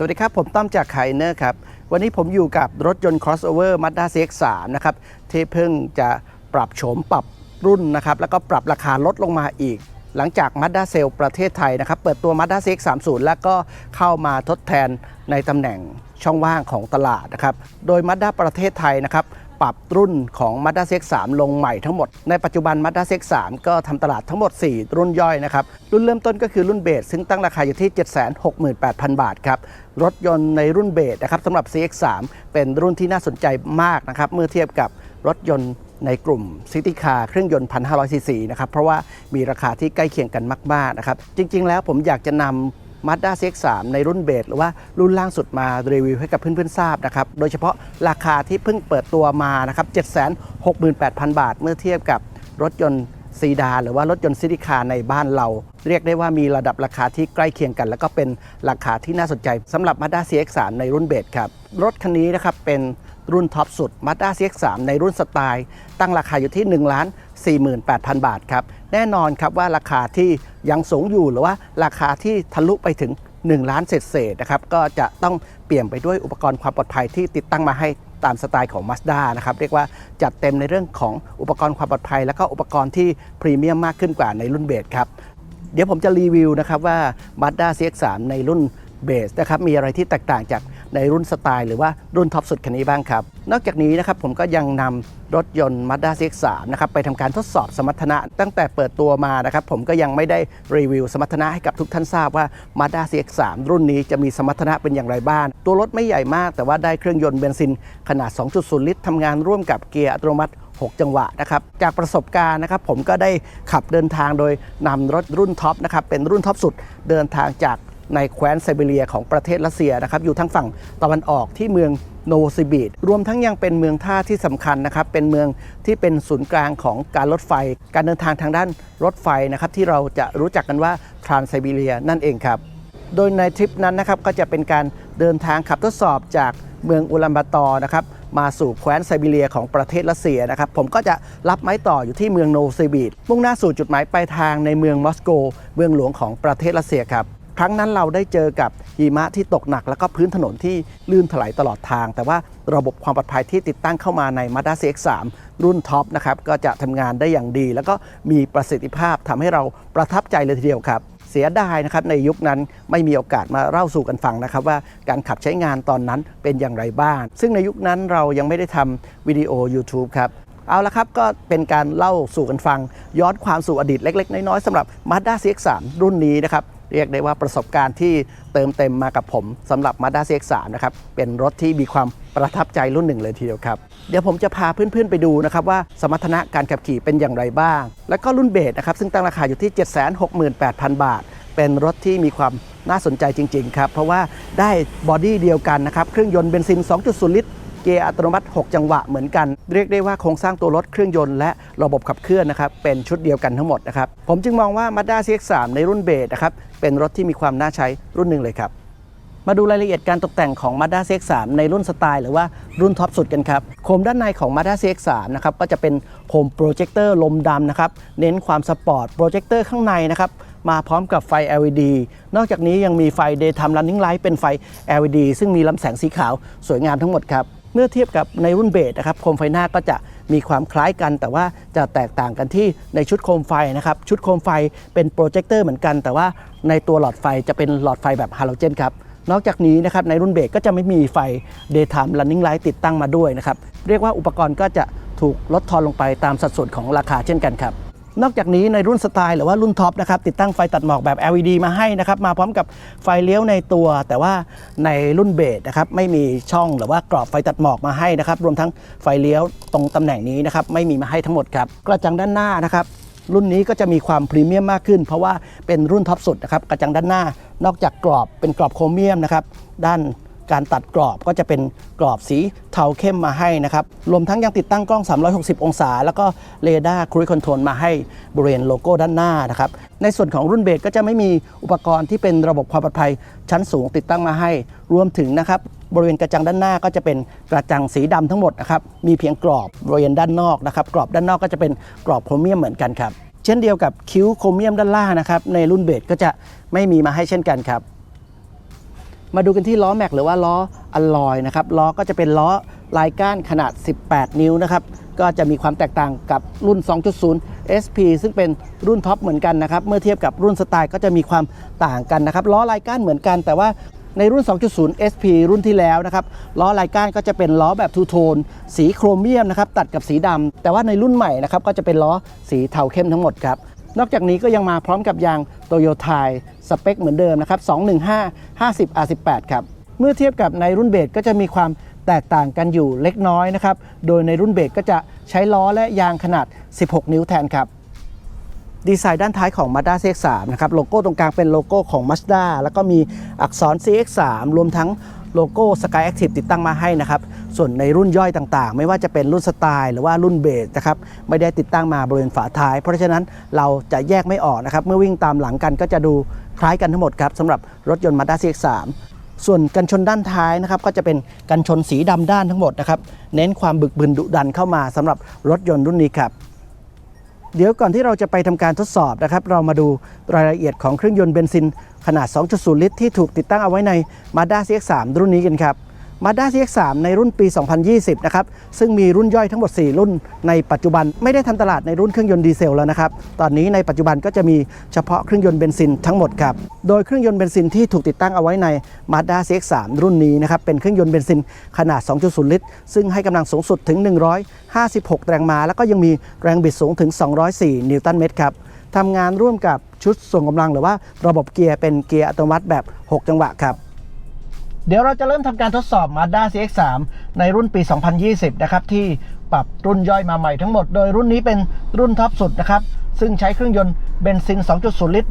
สวัสดีครับ ผมต้อมจากไคเนอร์ครับ วันนี้ผมอยู่กับรถยนต์ crossover Mazda CX-3 นะครับ ที่เพิ่งจะปรับโฉมปรับรุ่นนะครับ แล้วก็ปรับราคาลดลงมาอีก หลังจาก Mazda s a l e ประเทศไทยนะครับ เปิดตัว Mazda CX-30 แล้วก็เข้ามาทดแทนในตำแหน่งช่องว่างของตลาดนะครับ โดย Mazda ประเทศไทยนะครับ ปรับรุ่นของ Mazda CX-3 ลงใหม่ทั้งหมด ในปัจจุบัน Mazda CX-3 ก็ทำตลาดทั้งหมด 4 รุ่นย่อยนะครับ รุ่นเริ่มต้นก็คือรุ่นเบสซึ่งตั้งราคาอยู่ที่ 768,000 บาทครับ รถยนต์ในรุ่นเบสนะครับสำหรับ CX-3 เป็นรุ่นที่น่าสนใจมากนะครับเมื่อเทียบกับรถยนต์ในกลุ่มซิตี้คาร์เครื่องยนต์ 1,500ซีซีนะครับเพราะว่ามีราคาที่ใกล้เคียงกันมากๆนะครับจริง ๆ แล้วผมอยากจะนำ Mazda CX-3 ในรุ่นเบสหรือว่ารุ่นล่างสุดมารีวิวให้กับเพื่อนๆทราบนะครับ โดยเฉพาะราคาที่เพิ่งเปิดตัวมานะครับ 768,000 บาท เมื่อเทียบกับรถยนต์ซีดาหรือว่ารถยนต์ซิตี้คาร์ในบ้านเรา เรียกได้ว่ามีระดับราคาที่ใกล้เคียงกัน แล้วก็เป็นราคาที่น่าสนใจสำหรับ Mazda CX-3 ในรุ่นเบสครับรถคันนี้นะครับเป็นรุ่นท็อปสุด Mazda CX-3 ในรุ่นสไตล์ ตั้งราคาอยู่ที่ 1 4 8 0 0 0 บาทครับ แน่นอนครับว่าราคาที่ยังสูงอยู่หรือว่าราคาที่ทะลุไปถึง 1 ล้านเศษๆนะครับก็จะต้องเปลี่ยนไปด้วยอุปกรณ์ความปลอดภัยที่ติดตั้งมาให้ตามสไตล์ของ Mazda นะครับเรียกว่าจัดเต็มในเรื่องของอุปกรณ์ความปลอดภัย แล้วก็อุปกรณ์ที่พรีเมียมมากขึ้นกว่าในรุ่นเบสครับ เดี๋ยวผมจะรีวิวนะครับว่า Mazda CX-3 ในรุ่นเบสนะครับมีอะไรที่แตกต่างจาก ในรุ่นสไตล์หรือว่ารุ่นท็อปสุดคันนี้บ้างครับ นอกจากนี้นะครับผมก็ยังนำรถยนต์ Mazda CX-3 นะครับไปทำการทดสอบสมรรถนะตั้งแต่เปิดตัวมานะครับผมก็ยังไม่ได้รีวิวสมรรถนะให้กับทุกท่านทราบว่า Mazda CX-3 รุ่นนี้จะมีสมรรถนะเป็นอย่างไรบ้าง ตัวรถไม่ใหญ่มาก แต่ว่าได้เครื่องยนต์เบนซินขนาด 2.0 ลิตรทำงานร่วมกับเกียร์อัตโนมัติ6 จังหวะนะครับจากประสบการณ์นะครับผมก็ได้ขับเดินทางโดยนำรถรุ่นท็อปนะครับเป็นรุ่นท็อปสุดเดินทางจาก ในแคว้นไซบีเรียของประเทศรัสเซียนะครับอยู่ทางฝั่งตะวันออกที่เมืองโนโวซิบิดรวมทั้งยังเป็นเมืองท่าที่สำคัญนะครับ เป็นเมืองที่เป็นศูนย์กลางของการรถไฟ การเดินทางทางด้านรถไฟนะครับที่เราจะรู้จักกันว่าทรานไซบีเรียนั่นเองครับ โดยในทริปนั้นนะครับก็จะเป็นการเดินทางขับทดสอบจากเมืองอุลันบาตอร์นะครับมาสู่แคว้นไซบีเรียของประเทศรัสเซียนะครับ ผมก็จะรับไม้ต่ออยู่ที่เมืองโนเซบีดมุ่งหน้าสู่จุดหมายปลายทางในเมืองมอสโก เมืองหลวงของประเทศรัสเซียครับ ครั้งนั้นเราได้เจอกับหิมะที่ตกหนัก แล้วก็พื้นถนนที่ลื่นถลายตลอดทาง แต่ว่าระบบความปลอดภัยที่ติดตั้งเข้ามาใน Mazda CX-3 รุ่นท็อปนะครับก็จะทำงานได้อย่างดี แล้วก็มีประสิทธิภาพทำให้เราประทับใจเลยทีเดียวครับเสียดายนะครับในยุคนั้นไม่มีโอกาสมาเล่าสู่กันฟังนะครับ ว่าการขับใช้งานตอนนั้นเป็นอย่างไรบ้าง ซึ่งในยุคนั้นเรายังไม่ได้ทำวิดีโอ YouTube ครับ เอาละครับก็เป็นการเล่าสู่กันฟัง ย้อนความสู่อดีตเล็ก ๆ น้อย ๆสำหรับ Mazda CX-3 รุ่นนี้นะครับ เรียกได้ว่าประสบการณ์ที่เติมเต็มมากับผมสำหรับ Mazda CX-3 นะครับ เป็นรถที่มีความประทับใจรุ่นหนึ่งเลยทีเดียวครับ เดี๋ยวผมจะพาเพื่อนๆไปดูนะครับว่าสมรรถนะการขับขี่เป็นอย่างไรบ้าง แล้วก็รุ่นเบสนะครับซึ่งตั้งราคาอยู่ที่ 768,000 บาท เป็นรถที่มีความน่าสนใจจริง ๆ ครับ เพราะว่าได้บอดี้เดียวกันนะครับเครื่องยนต์เบนซิน 2.0 ลิตร กียร์อัตโนมัติ 6 จังหวะเหมือนกัน เรียกได้ว่าโครงสร้างตัวรถเครื่องยนต์และระบบขับเคลื่อนนะครับเป็นชุดเดียวกันทั้งหมดนะครับผมจึงมองว่า Mazda CX-3 ในรุ่นเบสนะครับเป็นรถที่มีความน่าใช้รุ่นหนึ่งเลยครับมาดูรายละเอียดการตกแต่งของ Mazda CX-3 ในรุ่นสไตล์หรือว่ารุ่นท็อปสุดกันครับ โคมด้านในของ Mazda CX-3 นะครับก็จะเป็นโคมโปรเจคเตอร์ลมดำนะครับ เน้นความสปอร์ตโปรเจคเตอร์ข้างในนะครับ มาพร้อมกับไฟ LED นอกจากนี้ยังมีไฟ Daytime Running Light เป็นไฟ LED ซึ่งมีลำแสงสีขาวสวยงามทั้งหมดครับ เมื่อเทียบกับในรุ่นเบสนะครับโคมไฟหน้าก็จะมีความคล้ายกัน แต่ว่าจะแตกต่างกันที่ในชุดโคมไฟนะครับชุดโคมไฟเป็นโปรเจคเตอร์เหมือนกัน แต่ว่าในตัวหลอดไฟจะเป็นหลอดไฟแบบฮาโลเจนครับนอกจากนี้นะครับในรุ่นเบรกก็จะไม่มีไฟ Daytime Running Light ติดตั้งมาด้วยนะครับเรียกว่าอุปกรณ์ก็จะถูกลดทอนลงไปตามสัดส่วนของราคาเช่นกันครับ นอกจากนี้ในรุ่นสไตล์หรือว่ารุ่นท็อปนะครับติดตั้งไฟตัดหมอกแบบ LED มาให้นะครับมาพร้อมกับไฟเลี้ยวในตัว แต่ว่าในรุ่นเบสนะครับไม่มีช่องหรือว่ากรอบไฟตัดหมอกมาให้นะครับรวมทั้งไฟเลี้ยวตรงตำแหน่งนี้นะครับไม่มีมาให้ทั้งหมดครับกระจังด้านหน้านะครับรุ่นนี้ก็จะมีความพรีเมียมมากขึ้น เพราะว่าเป็นรุ่นท็อปสุดนะครับกระจังด้านหน้านอกจากกรอบเป็นกรอบโครเมียมนะครับด้าน การตัดกรอบก็จะเป็นกรอบสีเทาเข้มมาให้นะครับ รวมทั้งยังติดตั้งกล้อง 360 องศา แล้วก็เรดาร์ครูคอนโทรลมาให้บริเวณโลโก้ด้านหน้านะครับ ในส่วนของรุ่นเบสก็จะไม่มีอุปกรณ์ที่เป็นระบบความปลอดภัยชั้นสูงติดตั้งมาให้ รวมถึงนะครับบริเวณกระจังด้านหน้าก็จะเป็นกระจังสีดำทั้งหมดนะครับ มีเพียงกรอบบริเวณด้านนอกนะครับ กรอบด้านนอกก็จะเป็นกรอบโครเมียมเหมือนกันครับ เช่นเดียวกับคิ้วโครเมียมด้านล่างนะครับ ในรุ่นเบสก็จะไม่มีมาให้เช่นกันครับ มาดูกันที่ล้อแม็กหรือว่าล้ออลลอยนะครับล้อก็จะเป็นล้อลายก้านขนาด 18 นิ้วนะครับก็จะมีความแตกต่างกับรุ่น 2.0 SP ซึ่งเป็นรุ่นท็อปเหมือนกันนะครับเมื่อเทียบกับรุ่นสไตล์ก็จะมีความต่างกันนะครับล้อลายก้านเหมือนกัน แต่ว่าในรุ่น 2.0 SP รุ่นที่แล้วนะครับล้อลายก้านก็จะเป็นล้อแบบทูโทน สีโครเมียมนะครับตัดกับสีดำแต่ว่าในรุ่นใหม่นะครับก็จะเป็นล้อสีเทาเข้มทั้งหมดครับ นอกจากนี้ก็ยังมาพร้อมกับยางโตโยไทสเปคเหมือนเดิมนะครับ215 50 R18 ครับ เมื่อเทียบกับในรุ่นเบสก็จะมีความแตกต่างกันอยู่เล็กน้อยนะครับ โดยในรุ่นเบสก็จะใช้ล้อและยางขนาด 16 นิ้วแทนครับ ดีไซน์ด้านท้ายของ Mazda CX-3 นะครับ โลโก้ตรงกลางเป็นโลโก้ของ Mazda แล้วก็มีอักษร CX-3 รวมทั้ง โลโก้ Sky Active ติดตั้งมาให้นะครับ ส่วนในรุ่นย่อยต่างๆ ไม่ว่าจะเป็นรุ่นสไตล์หรือว่ารุ่นเบสนะครับ ไม่ได้ติดตั้งมาบริเวณฝาท้าย เพราะฉะนั้นเราจะแยกไม่ออกนะครับ เมื่อวิ่งตามหลังกันก็จะดูคล้ายกันทั้งหมดครับสำหรับรถยนต์ Mazda CX-3 ส่วนกันชนด้านท้ายนะครับก็จะเป็นกันชนสีดำด้านทั้งหมดนะครับ เน้นความบึกบึนดุดันเข้ามาสำหรับรถยนต์รุ่นนี้ครับ เดี๋ยวก่อนที่เราจะไปทำการทดสอบนะครับ เรามาดูรายละเอียดของเครื่องยนต์เบนซินขนาด 2.0 ลิตรที่ถูกติดตั้งเอาไว้ใน Mazda CX-3 รุ่นนี้กันครับ Mazda CX-3 ในรุ่นปี 2020 นะครับ ซึ่งมีรุ่นย่อยทั้งหมด 4 รุ่นในปัจจุบันไม่ได้ทำตลาดในรุ่นเครื่องยนต์ดีเซลแล้วนะครับ ตอนนี้ในปัจจุบันก็จะมีเฉพาะเครื่องยนต์เบนซินทั้งหมดครับ โดยเครื่องยนต์เบนซินที่ถูกติดตั้งเอาไว้ใน Mazda CX-3 รุ่นนี้นะครับ เป็นเครื่องยนต์เบนซินขนาด 2.0 ลิตร ซึ่งให้กำลังสูงสุดถึง 156 แรงม้า แล้วก็ยังมีแรงบิดสูงถึง 204 นิวตันเมตรครับทำงานร่วมกับชุดส่งกำลังหรือว่าระบบเกียร์เป็นเกียร์อัตโนมัติแบบ 6 จังหวะครับ เดี๋ยวเราจะเริ่มทำการทดสอบ Mazda CX-3 ในรุ่นปี 2020 นะครับ ที่ปรับรุ่นย่อยมาใหม่ทั้งหมด โดยรุ่นนี้เป็นรุ่นท็อปสุดนะครับ ซึ่งใช้เครื่องยนต์เบนซิน 2.0 ลิตร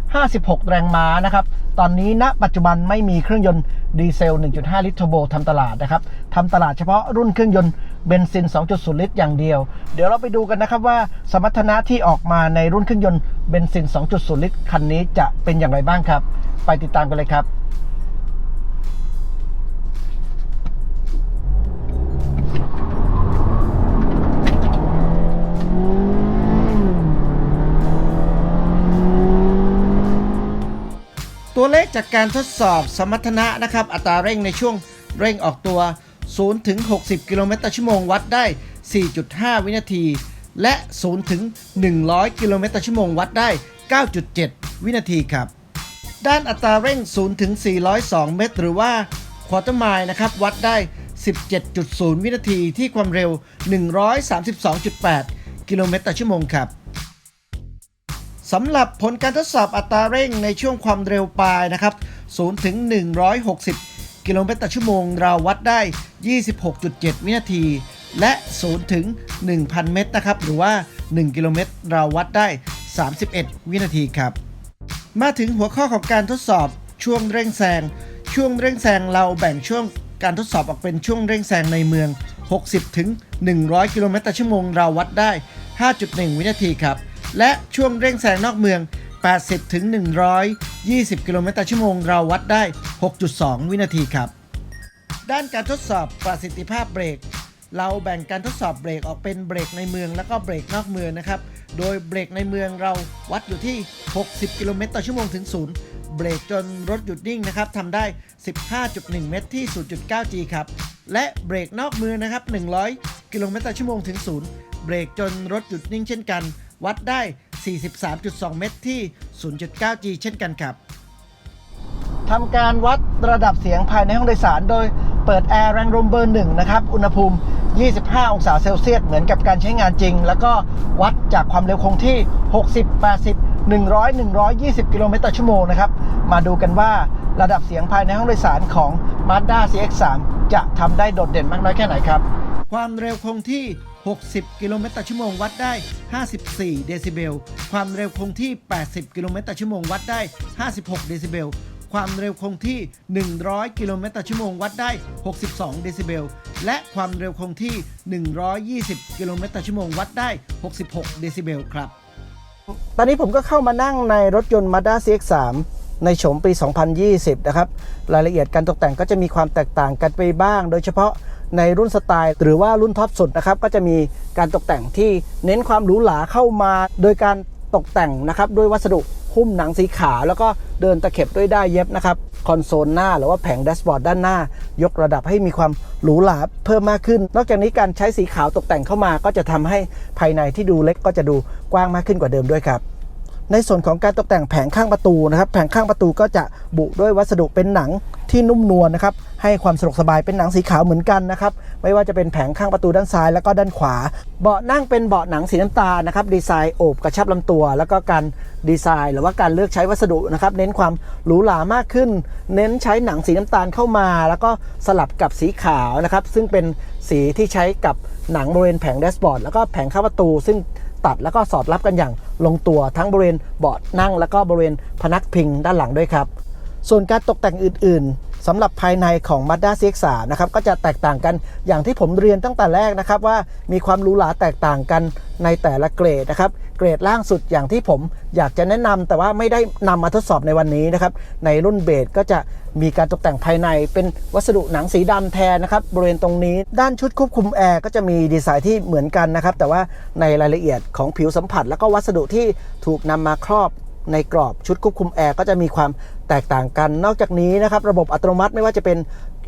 156 แรงม้านะครับ ตอนนี้ณปัจจุบันไม่มีเครื่องยนต์ดีเซล 1.5 ลิตรเทอร์โบทำตลาดนะครับทำตลาดเฉพาะรุ่นเครื่องยนต์เบนซิน 2.0 ลิตร อย่างเดียว เดี๋ยวเราไปดูกันนะครับว่าสมรรถนะที่ออกมาในรุ่นเครื่องยนต์เบนซิน 2.0 ลิตรคันนี้จะเป็นอย่างไรบ้างครับ ไปติดตามกันเลยครับ จากการทดสอบสมรรถนะนะครับ อัตราเร่งในช่วงเร่งออกตัว 0 ถึง 60 กิโลเมตรต่อชั่วโมงวัดได้ 4.5 วินาที และ 0 ถึง 100 กิโลเมตรต่อชั่วโมงวัดได้ 9.7 วินาทีครับ ด้านอัตราเร่ง 0 ถึง 402 เมตร หรือว่าควอเตอร์ไมล์นะครับ วัดได้ 17.0 วินาทีที่ความเร็ว 132.8 กิโลเมตรต่อชั่วโมงครับ สำหรับผลการทดสอบอัตราเร่งในช่วงความเร็วปลายนะครับ 0 ถึง 160 กิโลเมตรต่อชั่วโมง เราวัดได้ 26.7 วินาที และ 0 ถึง 1,000 เมตรนะครับ หรือว่า 1 กิโลเมตร เราวัดได้ 31 วินาทีครับ มาถึงหัวข้อของการทดสอบช่วงเร่งแซง ช่วงเร่งแซงเราแบ่งช่วงการทดสอบออกเป็นช่วงเร่งแซงในเมือง 60 ถึง 100 กิโลเมตรต่อชั่วโมง เราวัดได้ 5.1 วินาทีครับ และช่วงเร่งแซงนอกเมือง 80 ถึง 120 กิโลเมตรต่อชั่วโมง เราวัดได้ 6.2 วินาทีครับ ด้านการทดสอบประสิทธิภาพเบรก เราแบ่งการทดสอบเบรกออกเป็นเบรกในเมืองแล้วก็เบรกนอกเมืองนะครับ โดยเบรกในเมืองเราวัดอยู่ที่ 60 กิโลเมตรต่อชั่วโมงถึงศูนย์เบรกจนรถหยุดนิ่งนะครับทำได้ 15.1 เมตรที่ 0.9G ครับ และเบรกนอกเมืองนะครับ 100 กิโลเมตรต่อชั่วโมงถึงศูนย์เบรกจนรถหยุดนิ่งเช่นกัน วัดได้ 43.2 เมตรที่ 0.9G เช่นกันครับทำการวัดระดับเสียงภายในห้องโดยสารโดยเปิดแอร์แรงลมเบอร์หนึ่งนะครับอุณหภูมิ 25 องศาเซลเซียสเหมือนกับการใช้งานจริง แล้วก็วัดจากความเร็วคงที่ 60 80 100 120 กิโลเมตรต่อชั่วโมงนะครับ มาดูกันว่าระดับเสียงภายในห้องโดยสารของ Mazda CX-3 จะทำได้โดดเด่นมากน้อยแค่ไหนครับ ความเร็วคงที่ 60 กิโลเมตรต่อชั่วโมงวัดได้ 54 เดซิเบล ความเร็วคงที่ 80 กิโลเมตรต่อชั่วโมงวัดได้ 56 เดซิเบล ความเร็วคงที่ 100 กิโลเมตรต่อชั่วโมงวัดได้ 62 เดซิเบล และความเร็วคงที่ 120 กิโลเมตรต่อชั่วโมงวัดได้ 66 เดซิเบลครับ ตอนนี้ผมก็เข้ามานั่งในรถยนต์ Mazda CX-3 ในโฉมปี 2020 นะครับ รายละเอียดการตกแต่งก็จะมีความแตกต่างกันไปบ้าง โดยเฉพาะ ในรุ่นสไตล์ หรือว่ารุ่นท็อปสุดนะครับก็จะมีการตกแต่งที่เน้นความหรูหราเข้ามา โดยการตกแต่งนะครับด้วยวัสดุหุ้มหนังสีขาวแล้วก็เดินตะเข็บด้วยด้ายเย็บนะครับคอนโซลหน้าหรือว่าแผงแดชบอร์ดด้านหน้า ยกระดับให้มีความหรูหราเพิ่มมากขึ้น นอกจากนี้การใช้สีขาวตกแต่งเข้ามา ก็จะทำให้ภายในที่ดูเล็กก็จะดูกว้างมากขึ้นกว่าเดิมด้วยครับ ในส่วนของการตกแต่งแผงข้างประตูนะครับ แผงข้างประตูก็จะบุด้วยวัสดุเป็นหนังที่นุ่มนวลนะครับ ให้ความสะดวกสบายเป็นหนังสีขาวเหมือนกันนะครับ ไม่ว่าจะเป็นแผงข้างประตูด้านซ้ายแล้วก็ด้านขวา เบาะนั่งเป็นเบาะหนังสีน้ำตาลนะครับ ดีไซน์โอบกระชับลำตัว แล้วก็การดีไซน์ หรือว่าการเลือกใช้วัสดุนะครับ เน้นความหรูหรามากขึ้น เน้นใช้หนังสีน้ำตาลเข้ามา แล้วก็สลับกับสีขาวนะครับ ซึ่งเป็นสีที่ใช้กับหนังบริเวณแผงแดชบอร์ดแล้วก็แผงข้างประตู ซึ่ง ตัดแล้วก็สอดรับกันอย่างลงตัวทั้งบริเวณเบาะนั่ง แล้วก็บริเวณพนักพิงด้านหลังด้วยครับ ส่วนการตกแต่งอื่นๆ สำหรับภายในของ Mazda CX-3 นะครับก็จะแตกต่างกันอย่างที่ผมเรียนตั้งแต่แรกนะครับว่ามีความหรูหราแตกต่างกันในแต่ละเกรดนะครับเกรดล่างสุดอย่างที่ผมอยากจะแนะนำแต่ว่าไม่ได้นำมาทดสอบในวันนี้นะครับในรุ่นเบสก็จะมีการตกแต่งภายในเป็นวัสดุหนังสีดำแทนนะครับบริเวณตรงนี้ ด้านชุดควบคุมแอร์ก็จะมีดีไซน์ที่เหมือนกันนะครับแต่ว่าในรายละเอียดของผิวสัมผัส แล้วก็วัสดุที่ถูกนำมาครอบ ในกรอบชุดควบคุมแอร์ก็จะมีความแตกต่างกัน นอกจากนี้นะครับระบบอัตโนมัติไม่ว่าจะเป็น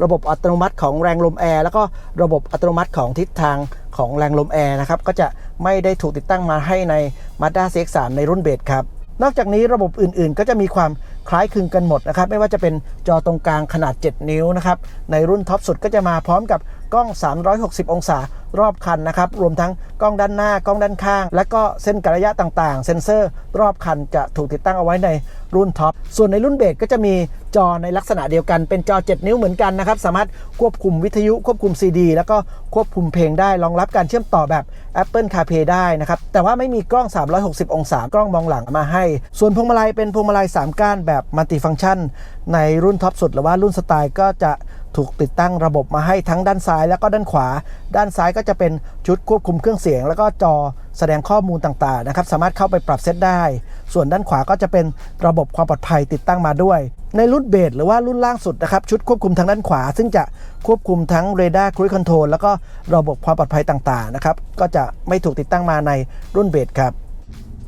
ระบบอัตโนมัติของแรงลมแอร์แล้วก็ระบบอัตโนมัติของทิศทางของแรงลมแอร์นะครับก็จะไม่ได้ถูกติดตั้งมาให้ใน Mazda CX-3 ในรุ่นเบสครับนอกจากนี้ระบบอื่นๆ ก็จะมีความคล้ายคลึงกันหมดนะครับ ไม่ว่าจะเป็นจอตรงกลางขนาด 7 นิ้วนะครับ ในรุ่นท็อปสุดก็จะมาพร้อมกับ กล้อง 360 องศารอบคันนะครับ รวมทั้งกล้องด้านหน้ากล้องด้านข้าง และก็เส้นกระยะต่างๆ เซ็นเซอร์รอบคันจะถูกติดตั้งเอาไว้ในรุ่นท็อป ส่วนในรุ่นเบสก็จะมีจอในลักษณะเดียวกัน เป็นจอ 7 นิ้วเหมือนกันนะครับ สามารถควบคุมวิทยุควบคุม CD แล้วก็ควบคุมเพลงได้ รองรับการเชื่อมต่อแบบ Apple CarPlay ได้นะครับ แต่ว่าไม่มีกล้อง 360 องศากล้องมองหลังมาให้ ส่วนพวงมาลัยเป็นพวงมาลัย 3 ก้านแบบมัลติฟังชัน ในรุ่นท็อปสุดหรือว่ารุ่นสไตล์ก็จะ ถูกติดตั้งระบบมาให้ทั้งด้านซ้ายแล้วก็ด้านขวา ด้านซ้ายก็จะเป็นชุดควบคุมเครื่องเสียง แล้วก็จอแสดงข้อมูลต่างๆนะครับ สามารถเข้าไปปรับเซตได้ ส่วนด้านขวาก็จะเป็นระบบความปลอดภัยติดตั้งมาด้วย ในรุ่นเบสหรือว่ารุ่นล่างสุดนะครับ ชุดควบคุมทางด้านขวา ซึ่งจะควบคุมทั้งเรดาร์ครู i คอนโทรลแล้วก็ระบบความปลอดภัยต่างๆนะครับก็จะไม่ถูกติดตั้งมาในรุ่นเบสครับ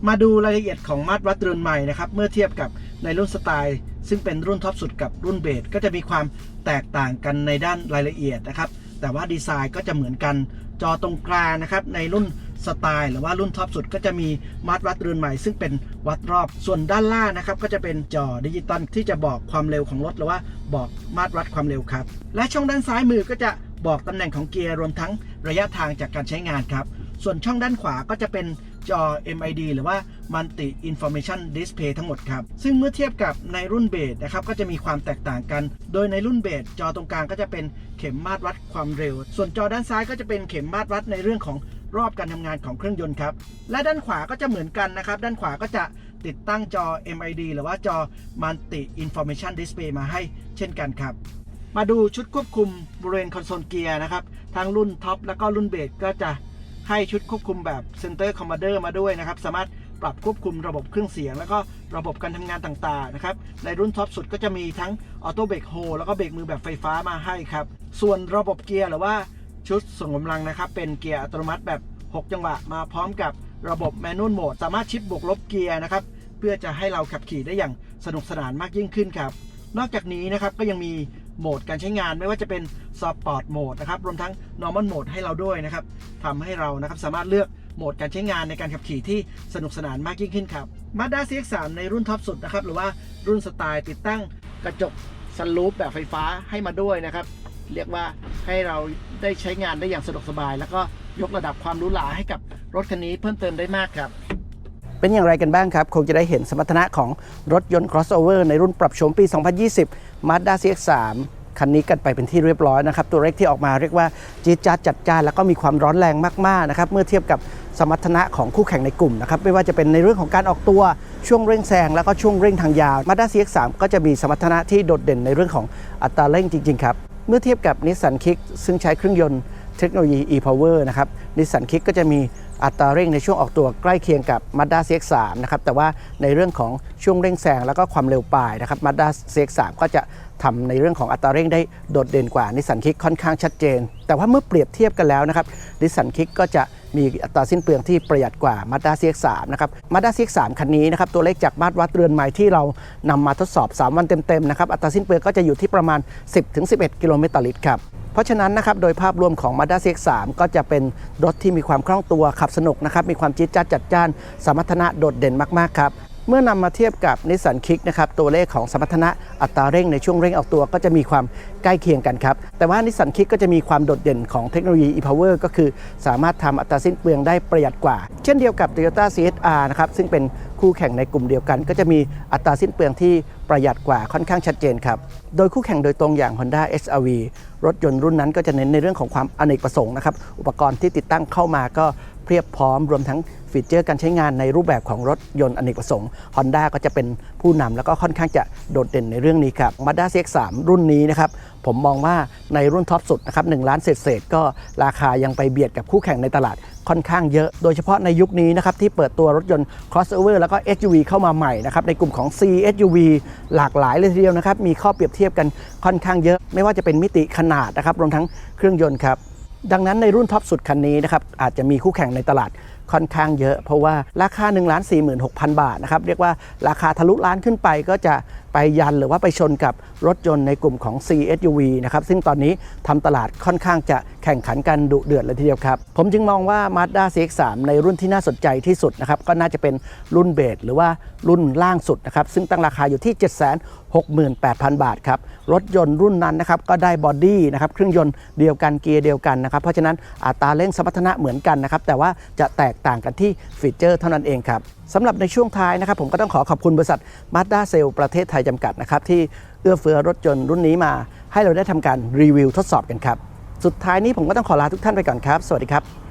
มาดูรายละเอียดของมาตรวัดเรือนใหม่นะครับเมื่อเทียบกับในรุ่นสไตล์ ซึ่งเป็นรุ่นท็อปสุดกับรุ่นเบสก็จะมีความแตกต่างกันในด้านรายละเอียดนะครับ แต่ว่าดีไซน์ก็จะเหมือนกันจอตรงกลางนะครับ ในรุ่นสไตล์หรือว่ารุ่นท็อปสุดก็จะมีมาตรวัดเรือนใหม่ ซึ่งเป็นวัดรอบส่วนด้านล่างนะครับ ก็จะเป็นจอดิจิตอลที่จะบอกความเร็วของรถหรือว่าบอกมาตรวัดความเร็วครับ และช่องด้านซ้ายมือก็จะบอกตำแหน่งของเกียร์รวมทั้งระยะทางจากการใช้งานครับ ส่วนช่องด้านขวาก็จะเป็น จอ MID หรือว่า Multi Information Display ทั้งหมดครับ ซึ่งเมื่อเทียบกับในรุ่นเบสนะครับ ก็จะมีความแตกต่างกัน โดยในรุ่นเบสจอตรงกลางก็จะเป็นเข็มมาตรวัดความเร็ว ส่วนจอด้านซ้ายก็จะเป็นเข็มมาตรวัดในเรื่องของรอบการทำงานของเครื่องยนต์ครับ และด้านขวาก็จะเหมือนกันนะครับ ด้านขวาก็จะติดตั้งจอ MID หรือว่าจอ Multi Information Display มาให้เช่นกันครับ มาดูชุดควบคุมบริเวณคอนโซลเกียร์นะครับ ทั้งรุ่นท็อปแล้วก็รุ่นเบสก็จะ ให้ชุดควบคุมแบบ Center Commander มาด้วยนะครับ สามารถปรับควบคุมระบบเครื่องเสียง แล้วก็ระบบการทำงานต่างๆนะครับ ในรุ่นท็อปสุดก็จะมีทั้งออโต้เบรกโฮแล้วก็เบรกมือแบบไฟฟ้ามาให้ครับ ส่วนระบบเกียร์หรือว่าชุดส่งกำลังนะครับ เป็นเกียร์อัตโนมัติแบบ 6 จังหวะมาพร้อมกับระบบแมนนวลโหมดสามารถชิปบวกลบเกียร์นะครับ เพื่อจะให้เราขับขี่ได้อย่างสนุกสนานมากยิ่งขึ้นครับ นอกจากนี้นะครับก็ยังมี โหมดการใช้งานไม่ว่าจะเป็น Sport Mode นะครับรวมทั้ง Normal Mode ให้เราด้วยนะครับทำให้เรานะครับสามารถเลือกโหมดการใช้งานในการขับขี่ที่สนุกสนานมากยิ่งขึ้นครับ Mazda CX-3 ในรุ่นท็อปสุดนะครับหรือว่ารุ่นสไตล์ติดตั้งกระจกซันรูฟแบบไฟฟ้าให้มาด้วยนะครับเรียกว่าให้เราได้ใช้งานได้อย่างสะดวกสบาย แล้วก็ยกระดับความรู้หราให้กับรถคันนี้เพิ่มเติมได้มากครับ เป็นอย่างไรกันบ้างครับ คงจะได้เห็นสมรรถนะของรถยนต์ crossover ในรุ่นปรับโฉมปี 2020 Mazda CX-3 คันนี้กันไปเป็นที่เรียบร้อยนะครับ ตัวเล็กที่ออกมาเรียกว่าจี๊ดจ๊าดจัดจ้านแล้วก็มีความร้อนแรงมาก ๆ นะครับ เมื่อเทียบกับสมรรถนะของคู่แข่งในกลุ่มนะครับ ไม่ว่าจะเป็นในเรื่องของการออกตัวช่วงเร่งแซงแล้วก็ช่วงเร่งทางยาว Mazda CX-3 ก็จะมีสมรรถนะที่โดดเด่นในเรื่องของอัตราเร่งจริง ๆ ครับเมื่อเทียบกับ Nissan Kick ซึ่งใช้เครื่องยนต์เทคโนโลยี e-power นะครับ Nissan Kick ก็จะมี อัตราเร่งในช่วงออกตัวใกล้เคียงกับ Mazda CX-3 นะครับแต่ว่าในเรื่องของช่วงเร่งแซงแล้วก็ความเร็วปลายนะครับ Mazda CX-3 ก็จะทำในเรื่องของอัตราเร่งได้โดดเด่นกว่า Nissan Kick ค่อนข้างชัดเจน แต่ว่าเมื่อเปรียบเทียบกันแล้วนะครับ Nissan Kick ก็จะมีอัตราสิ้นเปลืองที่ประหยัดกว่า Mazda CX-3 นะครับ Mazda CX-3 คันนี้นะครับตัวเลขจากมาตรวัดเรือนใหม่ที่เรานำมาทดสอบ 3 วันเต็มๆนะครับอัตราสิ้นเปลืองก็จะอยู่ที่ประมาณ 10-11 กิโลเมตรต่อลิตรครับ เพราะฉะนั้นนะครับโดยภาพรวมของ Mazda CX-3 ก็จะเป็นรถที่มีความคล่องตัวขับสนุกนะครับมีความจี๊ดจ๊าดจัดจ้าน สมรรถนะโดดเด่นมากๆครับเมื่อนำมาเทียบกับนิสสันคิกนะครับตัวเลขของสมรรถนะอัตราเร่งในช่วงเร่งออกตัวก็จะมีความใกล้เคียงกันครับแต่ว่านิสสันคิกก็จะมีความโดดเด่นของเทคโนโลยี e-power ก็คือสามารถทำอัตราสิ้นเปลืองได้ประหยัดกว่า เช่นเดียวกับ Toyota CHR นะครับซึ่งเป็น คู่แข่งในกลุ่มเดียวกัน ก็จะมีอัตราสิ้นเปลืองที่ประหยัดกว่าค่อนข้างชัดเจนครับ โดยคู่แข่งโดยตรงอย่าง Honda HR-V รถยนต์รุ่นนั้นก็จะเน้นในเรื่องของความอเนกประสงค์นะครับ อุปกรณ์ที่ติดตั้งเข้ามาก็ เพียบพร้อมรวมทั้งฟีเจอร์การใช้งานในรูปแบบของรถยนต์อเนกประสงค์ Honda ก็จะเป็นผู้นำแล้วก็ค่อนข้างจะโดดเด่นในเรื่องนี้ครับ Mazda CX-3 รุ่นนี้นะครับ ผมมองว่าในรุ่นท็อปสุดนะครับ1ล้านเศษๆก็ราคายังไปเบียดกับคู่แข่งในตลาดค่อนข้างเยอะ โดยเฉพาะในยุคนี้นะครับที่เปิดตัวรถยนต์ crossover แล้วก็ SUV เข้ามาใหม่นะครับในกลุ่มของ C SUV หลากหลายเลยทีเดียวนะครับมีข้อเปรียบเทียบกันค่อนข้างเยอะ ไม่ว่าจะเป็นมิติขนาดนะครับรวมทั้งเครื่องยนต์ครับ ดังนั้นในรุ่นท็อปสุดคันนี้นะครับอาจจะมีคู่แข่งในตลาดค่อนข้างเยอะ เพราะว่าราคา1 4 6 0 0 0บาทนะครับเรียกว่าราคาทะลุล้านขึ้นไปก็จะ ไปยันหรือว่าไปชนกับรถยนต์ในกลุ่มของ C SUV นะครับซึ่งตอนนี้ทำตลาดค่อนข้างจะแข่งขันกันดุเดือดเลยทีเดียวครับ ผมจึงมองว่า Mazda CX-3 ในรุ่นที่น่าสนใจที่สุดนะครับก็น่าจะเป็นรุ่นเบสหรือว่ารุ่นล่างสุดนะครับซึ่งตั้งราคาอยู่ที่ 768,000 บาทครับรถยนต์รุ่นนั้นนะครับก็ได้บอดี้นะครับเครื่องยนต์เดียวกันเกียร์เดียวกันนะครับเพราะฉะนั้นอัตราเร่งสมรรถนะเหมือนกันนะครับแต่ว่าจะแตกต่างกันที่ฟีเจอร์เท่านั้นเองครับสำหรับในช่วงท้ายนะครับ ผมก็ต้องขอขอบคุณบริษัท Mazda c e l l ประเทศไทยจำกัดนะครับ ที่เอื้อเฟื้อรถยนต์รุ่นนี้มา ให้เราได้ทำการรีวิวทดสอบกันครับ สุดท้ายนี้ผมก็ต้องขอลาทุกท่านไปก่อนครับ สวัสดีครับ